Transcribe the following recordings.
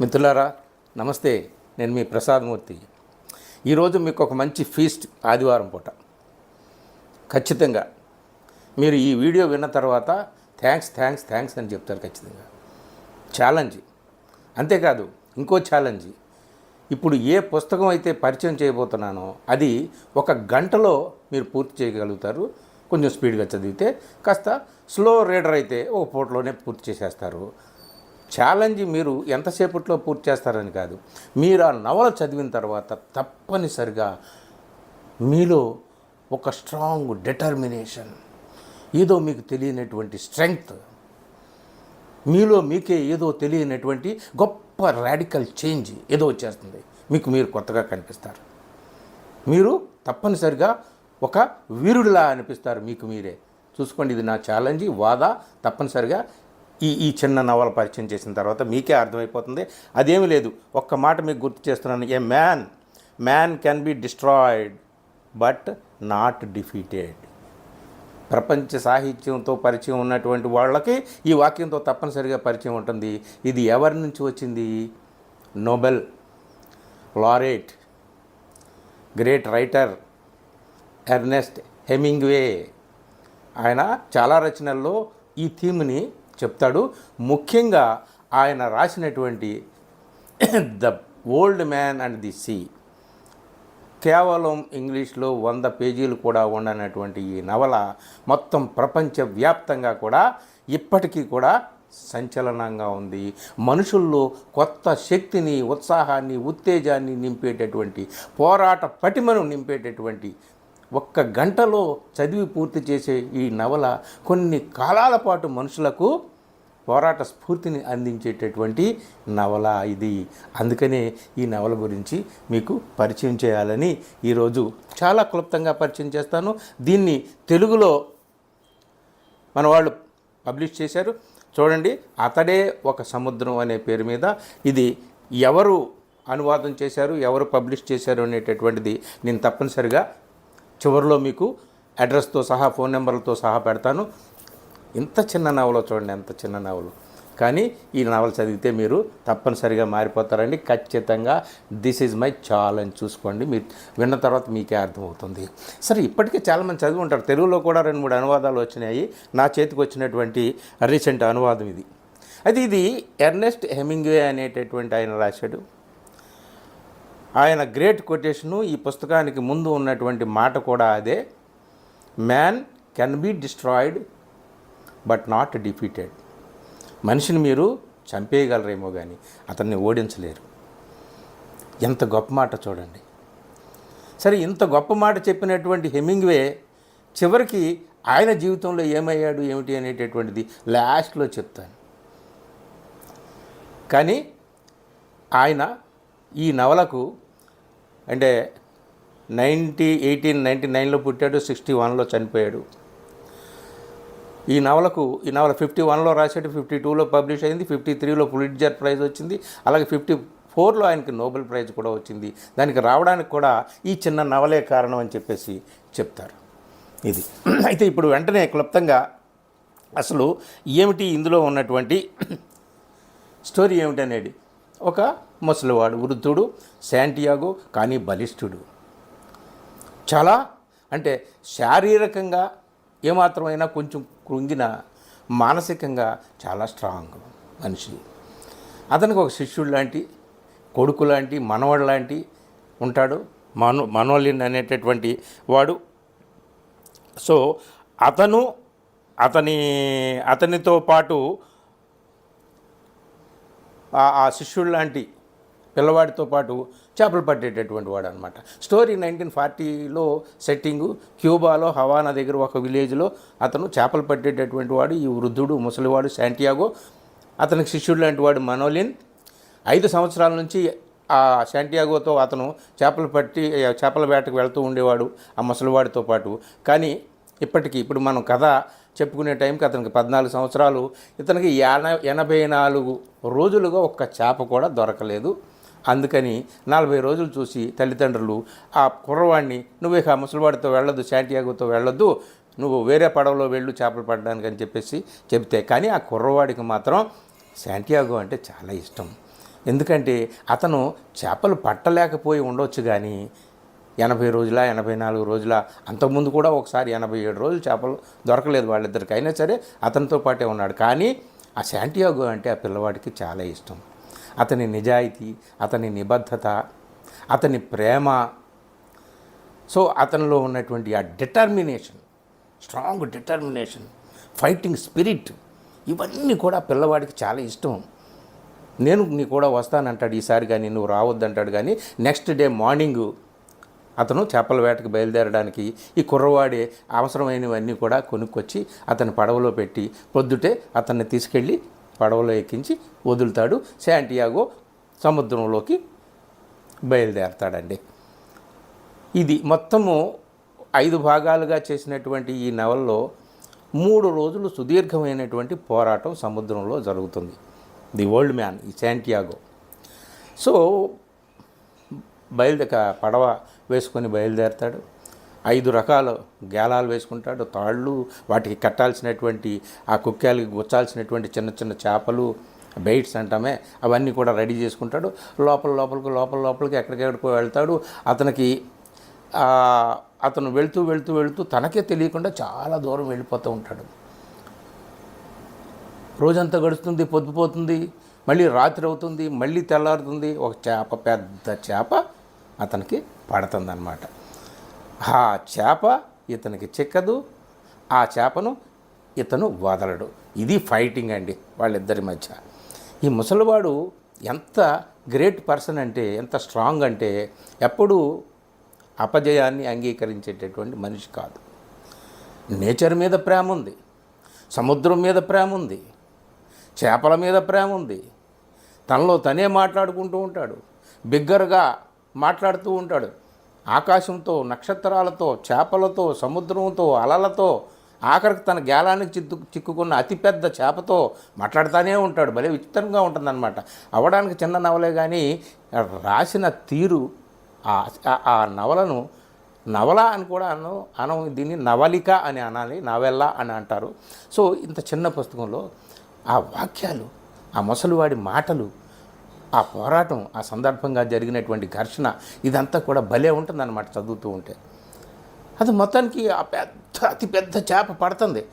మిత్రులారా నమస్తే. నేను మీ ప్రసాదమూర్తి ఈరోజు మీకు ఒక మంచి ఫీస్ట్ ఆదివారం పూట. ఖచ్చితంగా. మీరు ఈ వీడియో విన్న తర్వాత థ్యాంక్స్ థ్యాంక్స్ థ్యాంక్స్ అని చెప్తారు ఖచ్చితంగా. ఛాలెంజ్ అంతేకాదు ఇంకో ఛాలెంజ్ ఇప్పుడు ఏ పుస్తకం అయితే పరిచయం చేయబోతున్నానో అది ఒక గంటలో మీరు పూర్తి చేయగలుగుతారు. కొంచెం స్పీడ్గా చదివితే కాస్త స్లో రీడర్ అయితే ఒక పూటలోనే పూర్తి చేసేస్తారు. ఛాలెంజ్ మీరు ఎంతసేపట్లో పూర్తి చేస్తారని కాదు. మీరు ఆ నవల చదివిన తర్వాత తప్పనిసరిగా మీలో ఒక స్ట్రాంగ్ డిటర్మినేషన్ ఏదో మీకు తెలియనటువంటి స్ట్రెంగ్త్ మీలో మీకే ఏదో తెలియనటువంటి గొప్ప రాడికల్ చేంజ్ ఏదో వచ్చేస్తుంది. మీకు మీరు కొత్తగా కనిపిస్తారు. మీరు తప్పనిసరిగా ఒక వీరుడిలా అనిపిస్తారు మీకు మీరే. చూసుకోండి ఇది నా ఛాలెంజ్ వాదా తప్పనిసరిగా ఈ ఈ చిన్న నవల పరిచయం చేసిన తర్వాత మీకే అర్థమైపోతుంది. అదేమి లేదు. ఒక్క మాట మీకు గుర్తు చేస్తున్నాను. A man man can be destroyed but not defeated. ప్రపంచ సాహిత్యంతో పరిచయం ఉన్నటువంటి వాళ్ళకి ఈ వాక్యంతో తప్పనిసరిగా పరిచయం ఉంటుంది. ఇది ఎవరి నుంచి వచ్చింది? Nobel laureate great writer Ernest Hemingway. ఆయన చాలా రచనల్లో ఈ థీమ్ని చెప్తాడు. ముఖ్యంగా ఆయన రాసినటువంటి the old man and the sea. కేవలం ఇంగ్లీష్లో వంద పేజీలు కూడా ఉండనటువంటి ఈ నవల మొత్తం ప్రపంచవ్యాప్తంగా కూడా ఇప్పటికీ కూడా సంచలనంగా ఉంది. మనుషుల్లో కొత్త శక్తిని ఉత్సాహాన్ని ఉత్తేజాన్ని నింపేటటువంటి పోరాట పటిమను నింపేటటువంటి ఒక్క గంటలో చదివి పూర్తి చేసే ఈ నవల కొన్ని కాలాల పాటు మనుషులకు పోరాట స్ఫూర్తిని అందించేటటువంటి నవల ఇది. అందుకనే ఈ నవల గురించి మీకు పరిచయం చేయాలని ఈరోజు చాలా క్లుప్తంగా పరిచయం చేస్తాను. దీన్ని తెలుగులో మన వాళ్ళు పబ్లిష్ చేశారు. చూడండి అతడే ఒక సముద్రం అనే పేరు మీద ఇది ఎవరు అనువాదం చేశారు ఎవరు పబ్లిష్ చేశారు అనేటటువంటిది నేను తప్పనిసరిగా చివరిలో మీకు అడ్రస్తో సహా ఫోన్ నెంబర్లతో సహా పెడతాను. ఇంత చిన్న నవలో చూడండి ఎంత చిన్న నవలు. కానీ ఈ నవల చదివితే మీరు తప్పనిసరిగా మారిపోతారండి. ఖచ్చితంగా దిస్ ఈజ్ మై ఛాలెంజ్ చూసుకోండి. మీరు విన్న తర్వాత మీకే అర్థమవుతుంది. సరే ఇప్పటికే చాలామంది చదివి ఉంటారు. తెలుగులో కూడా రెండు మూడు అనువాదాలు వచ్చినాయి. నా చేతికి వచ్చినటువంటి రీసెంట్ అనువాదం ఇది. అయితే ఇది ఎర్నెస్ట్ హెమింగ్వే అనేటటువంటి ఆయన రాశాడు. ఆయన గ్రేట్ కొటేషను ఈ పుస్తకానికి ముందు ఉన్నటువంటి మాట కూడా అదే. Man can be destroyed but not defeated మనిషిని మీరు చంపేయగలరేమో కానీ అతన్ని ఓడించలేరు. ఎంత గొప్ప మాట చూడండి. సరే ఇంత గొప్ప మాట చెప్పినటువంటి హెమింగ్వే చివరికి ఆయన జీవితంలో ఏమయ్యాడు ఏమిటి అనేటటువంటిది లాస్ట్లో చెప్తాను. కానీ ఆయన ఈ నవలకు అంటే నైంటీ ఎయిటీన్ నైంటీ నైన్లో పుట్టాడు సిక్స్టీ వన్లో చనిపోయాడు. ఈ నవలకు ఈ నవల ఫిఫ్టీ వన్లో రాశాడు ఫిఫ్టీ టూలో పబ్లిష్ అయింది ఫిఫ్టీ త్రీలో పులిట్జర్ ప్రైజ్ వచ్చింది అలాగే ఫిఫ్టీ ఫోర్లో ఆయనకి నోబెల్ ప్రైజ్ కూడా వచ్చింది. దానికి రావడానికి కూడా ఈ చిన్న నవలే కారణం అని చెప్పేసి చెప్తారు. ఇది. అయితే ఇప్పుడు వెంటనే క్లుప్తంగా అసలు ఏమిటి ఇందులో ఉన్నటువంటి స్టోరీ ఏమిటి అనేది ఒక ముసలివాడు వృద్ధుడు శాంటియాగో కానీ బలిష్ఠుడు. చాలా అంటే శారీరకంగా ఏమాత్రమైనా కొంచెం కృంగిన మానసికంగా చాలా స్ట్రాంగ్ మనిషి. అతనికి ఒక శిష్యుడు లాంటి కొడుకు లాంటి మనవడు లాంటి ఉంటాడు. మనో మనోలిన్ అనేటటువంటి వాడు. సో అతను అతని అతనితో పాటు ఆ- ఆ శిష్యుడు లాంటి పిల్లవాడితో పాటు చేపలు పట్టేటటువంటి వాడు అనమాట స్టోరీ నైన్టీన్ ఫార్టీలో సెట్టింగు క్యూబాలో హవానా దగ్గర ఒక విలేజ్లో అతను చేపలు పట్టేటటువంటి వాడు ఈ వృద్ధుడు ముసలివాడు శాంటియాగో అతనికి శిష్యుడు లాంటి వాడు మనోలిన్. ఐదు సంవత్సరాల నుంచి ఆ శాంటియాగోతో అతను చేపలు పట్టి చేపల వేటకు వెళ్తూ ఉండేవాడు ఆ ముసలివాడితో పాటు. కానీ ఇప్పటికీ ఇప్పుడు మనం కథ చెప్పుకునే టైంకి అతనికి పద్నాలుగు సంవత్సరాలు. ఇతనికి ఎన ఎనభై నాలుగు రోజులుగా ఒక్క చేప కూడా దొరకలేదు. అందుకని నలభై రోజులు చూసి తల్లిదండ్రులు ఆ కుర్రవాడిని నువ్వు ఇక ముసలివాడితో వెళ్ళొద్దు శాంటియాగోతో వెళ్ళొద్దు నువ్వు వేరే పడవలో వెళ్ళు చేపలు పడడానికి అని చెప్పేసి చెబితే. కానీ ఆ కుర్రవాడికి మాత్రం శాంటియాగో అంటే చాలా ఇష్టం. ఎందుకంటే అతను చేపలు పట్టలేకపోయి ఉండొచ్చు కానీ ఎనభై రోజుల ఎనభై నాలుగు రోజుల అంతకుముందు కూడా ఒకసారి ఎనభై ఏడు రోజులు చేపలు దొరకలేదు వాళ్ళిద్దరికి అయినా సరే అతనితో పాటే ఉన్నాడు. కానీ ఆ శాంటియాగో అంటే ఆ పిల్లవాడికి చాలా ఇష్టం. అతని నిజాయితీ అతని నిబద్ధత అతని ప్రేమ. సో అతనిలో ఉన్నటువంటి ఆ determination strong determination fighting spirit ఇవన్నీ కూడా పిల్లవాడికి చాలా ఇష్టం. నేను నీ కూడా వస్తానంటాడు ఈసారి కానీ నువ్వు రావద్దంటాడు కానీ నెక్స్ట్ డే మార్నింగ్ అతను చేపల వేటకు బయలుదేరడానికి ఈ కుర్రవాడే అవసరమైనవన్నీ కూడా కొనుక్కొచ్చి అతని పడవలో పెట్టి పొద్దుటే అతన్ని తీసుకెళ్ళి పడవలో ఎక్కించి వదులుతాడు. శాంటియాగో సముద్రంలోకి బయలుదేరతాడండి. ఇది మొత్తము ఐదు భాగాలుగా చేసినటువంటి ఈ నవల్లో మూడు రోజులు సుదీర్ఘమైనటువంటి పోరాటం సముద్రంలో జరుగుతుంది. ది ఓల్డ్ మ్యాన్ ఈ శాంటియాగో. సో బయలుదేక పడవ వేసుకొని బయలుదేరతాడు. ఐదు రకాల గేలాలు వేసుకుంటాడు. తాళ్ళు వాటికి కట్టాల్సినటువంటి ఆ కుక్కాలకి గుచ్చాల్సినటువంటి చిన్న చిన్న చేపలు బెయిట్స్ అంటామే అవన్నీ కూడా రెడీ చేసుకుంటాడు. లోపల లోపలికి లోపల లోపలికి ఎక్కడికెక్కడికో వెళ్తాడు. అతనికి అతను వెళ్తూ వెళ్తూ వెళ్తూ తనకే తెలియకుండా చాలా దూరం వెళ్ళిపోతూ ఉంటాడు. రోజంతా గడుస్తుంది పొద్దుపోతుంది మళ్ళీ రాత్రి అవుతుంది మళ్ళీ తెల్లారుతుంది. ఒక చేప పెద్ద చేప అతనికి పడుతుందన్నమాట ఆ చేప ఇతనికి చిక్కదు ఆ చేపను ఇతను వదలడు. ఇది ఫైటింగ్ అండి వాళ్ళిద్దరి మధ్య. ఈ ముసలివాడు ఎంత గ్రేట్ పర్సన్ అంటే ఎంత స్ట్రాంగ్ అంటే ఎప్పుడూ అపజయాన్ని అంగీకరించేటటువంటి మనిషి కాదు. నేచర్ మీద ప్రేమ ఉంది సముద్రం మీద ప్రేమ ఉంది చేపల మీద ప్రేమ ఉంది. తనలో తనే మాట్లాడుకుంటూ ఉంటాడు బిగ్గరగా మాట్లాడుతూ ఉంటాడు. ఆకాశంతో నక్షత్రాలతో చేపలతో సముద్రంతో అలలతో ఆఖరికి తన గేలానికి చిక్కు చిక్కుకున్న అతిపెద్ద చేపతో మాట్లాడుతూనే ఉంటాడు. భలే విచిత్రంగా ఉంటుందన్నమాట. అవడానికి చిన్న నవలే కానీ రాసిన తీరు ఆ- ఆ- ఆ నవలను నవల అని కూడా అను అనం దీన్ని నవలిక అని అనాలి నవెల్లా అని అంటారు. సో ఇంత చిన్న పుస్తకంలో ఆ వాక్యాలు ఆ ముసలివాడి మాటలు ఆ పోరాటం ఆ సందర్భంగా జరిగినటువంటి ఘర్షణ ఇదంతా కూడా భలే ఉంటుందన్నమాట చదువుతూ ఉంటే. అది మొత్తానికి ఆ పెద్ద అతి పెద్ద చేప పడుతుంది.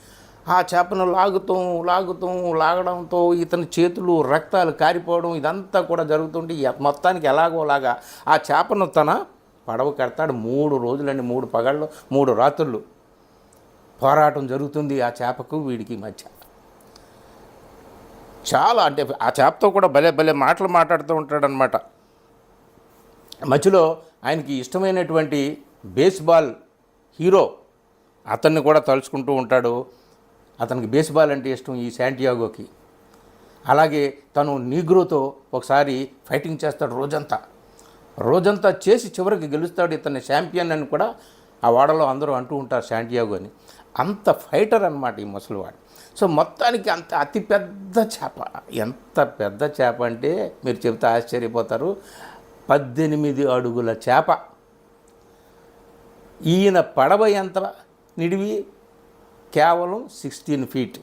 ఆ చేపను లాగుతూ లాగుతూ లాగడంతో ఇతని చేతులు రక్తాలు కారిపోవడం ఇదంతా కూడా జరుగుతుంటే మొత్తానికి ఎలాగోలాగా ఆ చేపను తన పడవ కడతాడు మూడు రోజులండి మూడు పగళ్ళు మూడు రాత్రులు. పోరాటం జరుగుతుంది ఆ చేపకు వీడికి మధ్య. చాలా అంటే ఆ చేపతో కూడా భలే భలే మాటలు మాట్లాడుతూ ఉంటాడనమాట మధ్యలో ఆయనకి ఇష్టమైనటువంటి బేస్బాల్ హీరో అతన్ని కూడా తలుచుకుంటూ ఉంటాడు. అతనికి బేస్బాల్ అంటే ఇష్టం ఈ శాంటియాగోకి. అలాగే తను నీగ్రోతో ఒకసారి ఫైటింగ్ చేస్తాడు రోజంతా. రోజంతా చేసి చివరికి గెలుస్తాడు ఇతన్ని ఛాంపియన్ అని కూడా ఆ వాడలో అందరూ అంటూ ఉంటారు శాంటియాగో అని అంత ఫైటర్ అనమాట ఈ ముసలివాడు. సో మొత్తానికి అంత అతిపెద్ద చేప. ఎంత పెద్ద చేప అంటే మీరు చెబితే ఆశ్చర్యపోతారు. పద్దెనిమిది అడుగుల చేప. ఈయన పడవ ఎంత నిడివి కేవలం సిక్స్టీన్ ఫీట్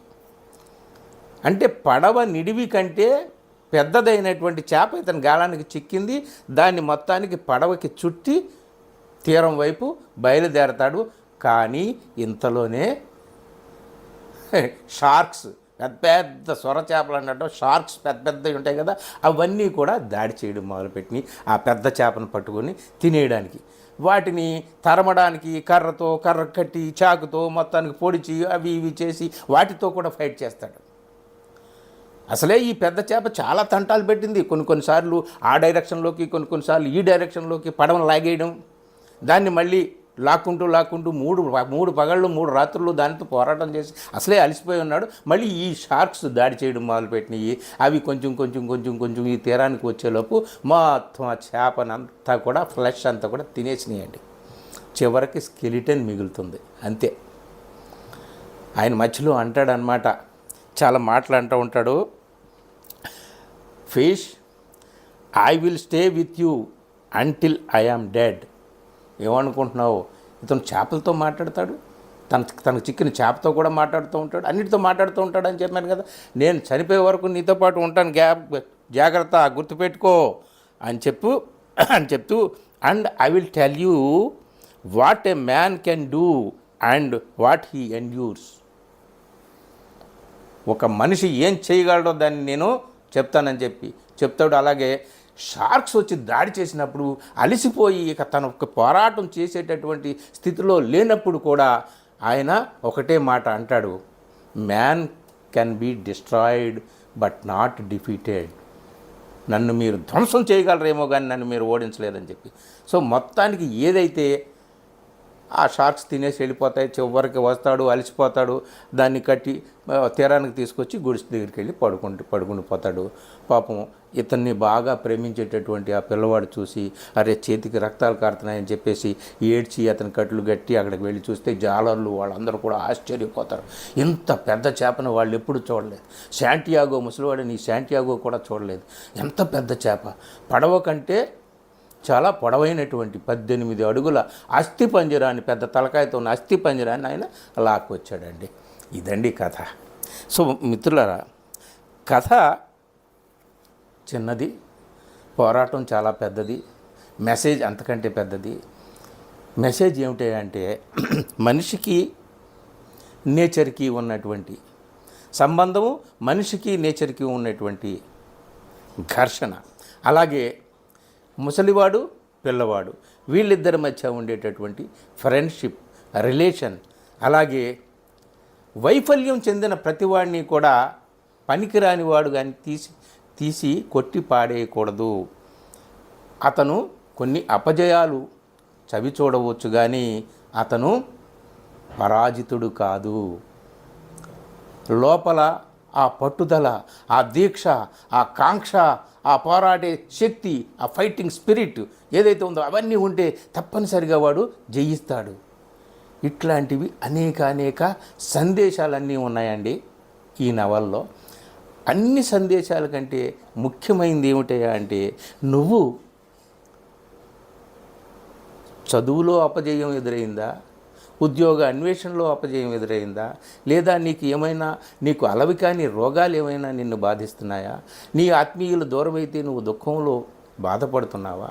అంటే పడవ నిడివి కంటే పెద్దదైనటువంటి చేప ఇతని గాలానికి చిక్కింది. దాన్ని మొత్తానికి పడవకి చుట్టి తీరం వైపు బయలుదేరతాడు. కానీ ఇంతలోనే షార్క్స్ పెద్ద పెద్ద సొర చేపలు అన్నట్టు షార్క్స్ పెద్ద పెద్దవి ఉంటాయి కదా అవన్నీ కూడా దాడి చేయడం మొదలుపెట్టినాయి ఆ పెద్ద చేపను పట్టుకొని తినేయడానికి. వాటిని తరమడానికి కర్రతో కర్ర కట్టి చాకుతో మొత్తానికి పొడిచి అవి ఇవి చేసి వాటితో కూడా ఫైట్ చేస్తాడు. అసలే ఈ పెద్ద చేప చాలా తంటాలు పెట్టింది. కొన్ని కొన్నిసార్లు ఆ డైరెక్షన్లోకి కొన్ని కొన్నిసార్లు ఈ డైరెక్షన్లోకి పడవను లాగేయడం. దాన్ని మళ్ళీ లాక్కుంటూ లాక్కుంటూ మూడు మూడు పగళ్ళు మూడు రాత్రులు దానితో పోరాటం చేసి అసలే అలసిపోయి ఉన్నాడు. మళ్ళీ ఈ షార్క్స్ దాడి చేయడం మొదలుపెట్టినాయి. అవి కొంచెం కొంచెం కొంచెం కొంచెం ఈ తీరానికి వచ్చేలోపు మొత్తం ఆ చేపనంతా కూడా ఫ్లెష్ అంతా కూడా తినేసినాయండి. చివరికి స్కెలిటన్ మిగులుతుంది. అంతే. ఆయన మధ్యలో అంటాడనమాట చాలా మాటలు అంటూ ఉంటాడు. Fish I will stay with you until I am dead. ఏమనుకుంటున్నావు? ఇతను చేపలతో మాట్లాడతాడు. తన తనకు చిక్కిన చేపతో కూడా మాట్లాడుతూ ఉంటాడు. అన్నిటితో మాట్లాడుతూ ఉంటాడు అని చెప్పాను కదా. నేను చనిపోయే వరకు నీతో పాటు ఉంటాను. గ్యాప్ జాగ్రత్త గుర్తుపెట్టుకో అని చెప్పు అని చెప్తూ and I will tell you what a man can do and what he endures. ఒక మనిషి ఏం చేయగలడో దాన్ని నేను చెప్తానని చెప్పి చెప్తాడు. అలాగే షార్క్స్ వచ్చి దాడి చేసినప్పుడు అలసిపోయి ఇక తన పోరాటం చేసేటటువంటి స్థితిలో లేనప్పుడు కూడా ఆయన ఒకటే మాట అంటాడు man can be destroyed but not defeated నన్ను మీరు ధ్వంసం చేయగలరేమో కానీ నన్ను మీరు ఓడించలేదని చెప్పి. సో మొత్తానికి ఏదైతే ఆ షార్క్స్ తినేసి వెళ్ళిపోతాయి చివరికి వస్తాడు అలసిపోతాడు దాన్ని కట్టి తీరానికి తీసుకొచ్చి గుడిసి దగ్గరికి వెళ్ళి పడుకుంటు పడుకుని పోతాడు. పాపం ఇతన్ని బాగా ప్రేమించేటటువంటి ఆ పిల్లవాడు చూసి అరే చేతికి రక్తాలు కారుతున్నాయని చెప్పేసి ఏడ్చి అతని కట్లు గట్టి అక్కడికి వెళ్ళి చూస్తే జాలర్లు వాళ్ళందరూ కూడా ఆశ్చర్యపోతారు. ఇంత పెద్ద చేపను వాళ్ళు ఎప్పుడు చూడలేదు. శాంటియాగో ముసలివాడిని శాంటియాగో కూడా చూడలేదు. ఎంత పెద్ద చేప? పడవ కంటే చాలా పొడవైనటువంటి పద్దెనిమిది అడుగుల అస్థి పంజరాన్ని పెద్ద తలకాయతో ఉన్న అస్థి పంజరాన్ని ఆయన లాక్కొచ్చాడండి. ఇదండి కథ. సో మిత్రులరా కథ చిన్నది పోరాటం చాలా పెద్దది మెసేజ్ అంతకంటే పెద్దది. మెసేజ్ ఏమిటి అంటే మనిషికి నేచర్కి ఉన్నటువంటి సంబంధము మనిషికి నేచర్కి ఉన్నటువంటి ఘర్షణ. అలాగే ముసలివాడు పిల్లవాడు. వీళ్ళిద్దరి మధ్య ఉండేటటువంటి ఫ్రెండ్షిప్ రిలేషన్ అలాగే వైఫల్యం చెందిన ప్రతివాడిని కూడా పనికిరాని వాడు కానీ తీసి తీసి కొట్టి పాడేయకూడదు. అతను కొన్ని అపజయాలు చవి చూడవచ్చు కానీ అతను పరాజితుడు కాదు. లోపల ఆ పట్టుదల ఆ దీక్ష ఆ కాంక్ష ఆ పోరాడే శక్తి ఆ ఫైటింగ్ స్పిరిట్ ఏదైతే ఉందో అవన్నీ ఉంటే తప్పనిసరిగా వాడు జయిస్తాడు. ఇట్లాంటివి అనేక అనేక సందేశాలన్నీ ఉన్నాయండి ఈ నవల్లో. అన్ని సందేశాల కంటే ముఖ్యమైనది ఏమిటయా అంటే నువ్వు చదువులో అపజయం ఎదురైందా? ఉద్యోగ అన్వేషణలో అపజయం ఎదురైందా? లేదా నీకు ఏమైనా నీకు అలవి కాని రోగాలు ఏమైనా నిన్ను బాధిస్తున్నాయా? నీ ఆత్మీయులు దూరమైతే నువ్వు దుఃఖంలో బాధపడుతున్నావా?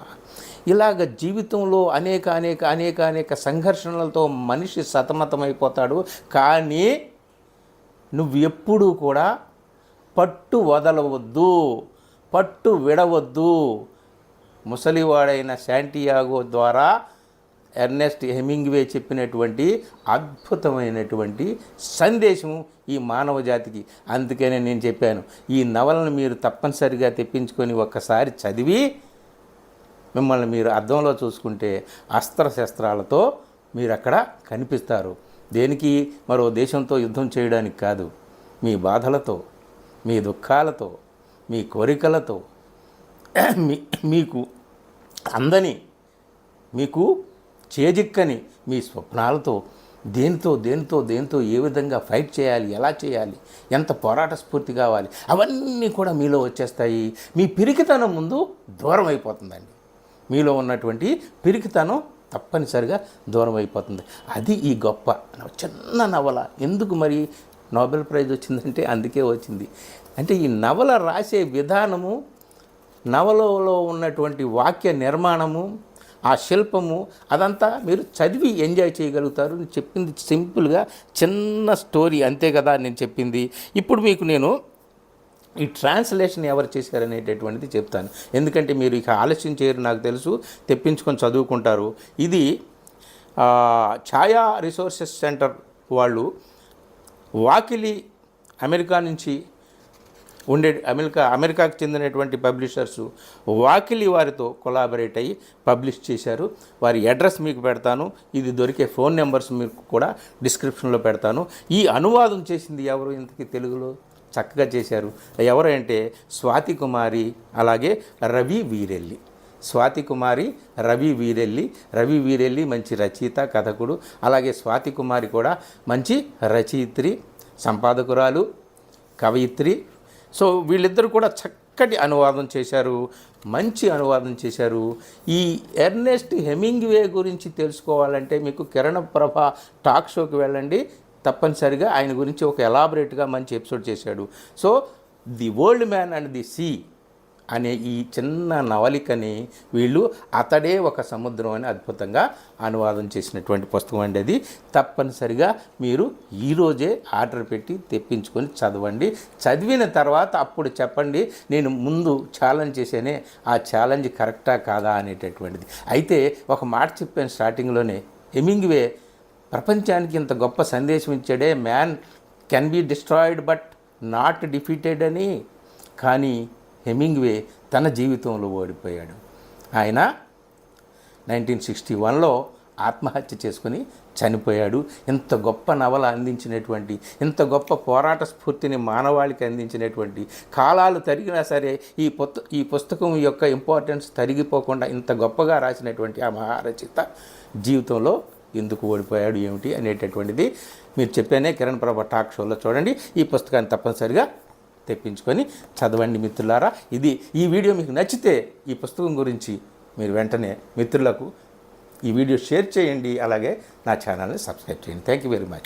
ఇలాగ జీవితంలో అనేక అనేక అనేక అనేక సంఘర్షణలతో మనిషి సతమతమైపోతాడు. కానీ నువ్వు ఎప్పుడూ కూడా పట్టు వదలవద్దు పట్టు విడవద్దు. ముసలివాడైన శాంటియాగో ద్వారా ఎర్నెస్ట్ హెమింగ్వే చెప్పినటువంటి అద్భుతమైనటువంటి సందేశం ఈ మానవ జాతికి. అందుకనే నేను చెప్పాను ఈ నవలను మీరు తప్పనిసరిగా తెప్పించుకొని ఒక్కసారి చదివి మిమ్మల్ని మీరు అద్దంలో చూసుకుంటే అస్త్రశస్త్రాలతో మీరు అక్కడ కనిపిస్తారు. దేనికి? మరో దేశంతో యుద్ధం చేయడానికి కాదు. మీ బాధలతో మీ దుఃఖాలతో మీ కోరికలతో మీ మీకు అందని మీకు చేజిక్కని మీ స్వప్నాలతో దేనితో దేనితో దేనితో ఏ విధంగా ఫైట్ చేయాలి ఎలా చేయాలి ఎంత పోరాట స్ఫూర్తి కావాలి అవన్నీ కూడా మీలో వచ్చేస్తాయి. మీ పిరికితనం ముందు దూరం అయిపోతుందండి. మీలో ఉన్నటువంటి పిరికితనం తప్పనిసరిగా దూరం అయిపోతుంది. అది ఈ గొప్ప చిన్న నవల. ఎందుకు మరి నోబెల్ ప్రైజ్ వచ్చిందంటే అందుకే వచ్చింది. అంటే ఈ నవల రాసే విధానము నవలలో ఉన్నటువంటి వాక్య నిర్మాణము ఆ శిల్పము అదంతా మీరు చదివి ఎంజాయ్ చేయగలుగుతారు. నేను చెప్పింది సింపుల్గా చిన్న స్టోరీ అంతే కదా నేను చెప్పింది. ఇప్పుడు మీకు నేను ఈ ట్రాన్స్లేషన్ ఎవరు చేశారనేటటువంటిది చెప్తాను. ఎందుకంటే మీరు ఇక ఆలస్యం చేయరు నాకు తెలుసు తెప్పించుకొని చదువుకుంటారు. ఇది ఛాయా రిసోర్సెస్ సెంటర్ వాళ్ళు వాకిలి అమెరికా నుంచి ఉండే అమెరికా అమెరికాకు చెందినటువంటి పబ్లిషర్స్ వాకిలి వారితో కొలాబరేట్ అయ్యి పబ్లిష్ చేశారు. వారి అడ్రస్ మీకు పెడతాను. ఇది దొరికే ఫోన్ నెంబర్స్ మీకు కూడా డిస్క్రిప్షన్లో పెడతాను. ఈ అనువాదం చేసింది ఎవరు? ఇంతకీ తెలుగులో చక్కగా చేశారు. ఎవరు అంటే స్వాతి కుమారి అలాగే రవి వీరెల్లి. స్వాతి కుమారి రవి వీరెల్లి. రవి వీరెల్లి మంచి రచయిత కథకుడు. అలాగే స్వాతి కుమారి కూడా మంచి రచయిత్రి సంపాదకురాలు కవయిత్రి సో వీళ్ళిద్దరూ కూడా చక్కటి అనువాదం చేశారు మంచి అనువాదం చేశారు. ఈ ఎర్నెస్ట్ హెమింగ్వే గురించి తెలుసుకోవాలంటే మీకు కిరణ ప్రభ టాక్ షోకి వెళ్ళండి. తప్పనిసరిగా ఆయన గురించి ఒక ఎలాబరేట్గా మంచి ఎపిసోడ్ చేశాడు. So the world man and the sea అనే ఈ చిన్న నవలికని వీళ్ళు అతడే ఒక సముద్రం అని అద్భుతంగా అనువాదం చేసినటువంటి పుస్తకం అండి అది. తప్పనిసరిగా మీరు ఈరోజే ఆర్డర్ పెట్టి తెప్పించుకొని చదవండి. చదివిన తర్వాత అప్పుడు చెప్పండి నేను ముందు ఛాలెంజ్ చేసేనే ఆ ఛాలెంజ్ కరెక్టా కాదా అనేటటువంటిది. అయితే ఒక మాట చెప్పాను స్టార్టింగ్లోనే ఎమింగ్వే ప్రపంచానికి ఇంత గొప్ప సందేశం ఇచ్చాడే man can be destroyed but not defeated అని. కానీ హెమింగ్వే తన జీవితంలో ఓడిపోయాడు. ఆయన నైన్టీన్ సిక్స్టీ వన్లో ఆత్మహత్య చేసుకుని చనిపోయాడు. ఇంత గొప్ప నవల అందించినటువంటి ఇంత గొప్ప పోరాట స్ఫూర్తిని మానవాళికి అందించినటువంటి కాలాలు తరిగినా సరే ఈ పుత్ ఈ పుస్తకం యొక్క ఇంపార్టెన్స్ తరిగిపోకుండా ఇంత గొప్పగా రాసినటువంటి ఆ మహారచిత జీవితంలో ఎందుకు ఓడిపోయాడు ఏమిటి అనేటటువంటిది మీరు చెప్పానే కిరణ్ ప్రభా టాక్ షోలో చూడండి. ఈ పుస్తకాన్ని తప్పనిసరిగా తెప్పించుకొని చదవండి మిత్రులారా. ఇది ఈ వీడియో మీకు నచ్చితే ఈ పుస్తకం గురించి మీరు వెంటనే మిత్రులకు ఈ వీడియో షేర్ చేయండి. అలాగే నా ఛానల్ని సబ్స్క్రైబ్ చేయండి. Thank you very much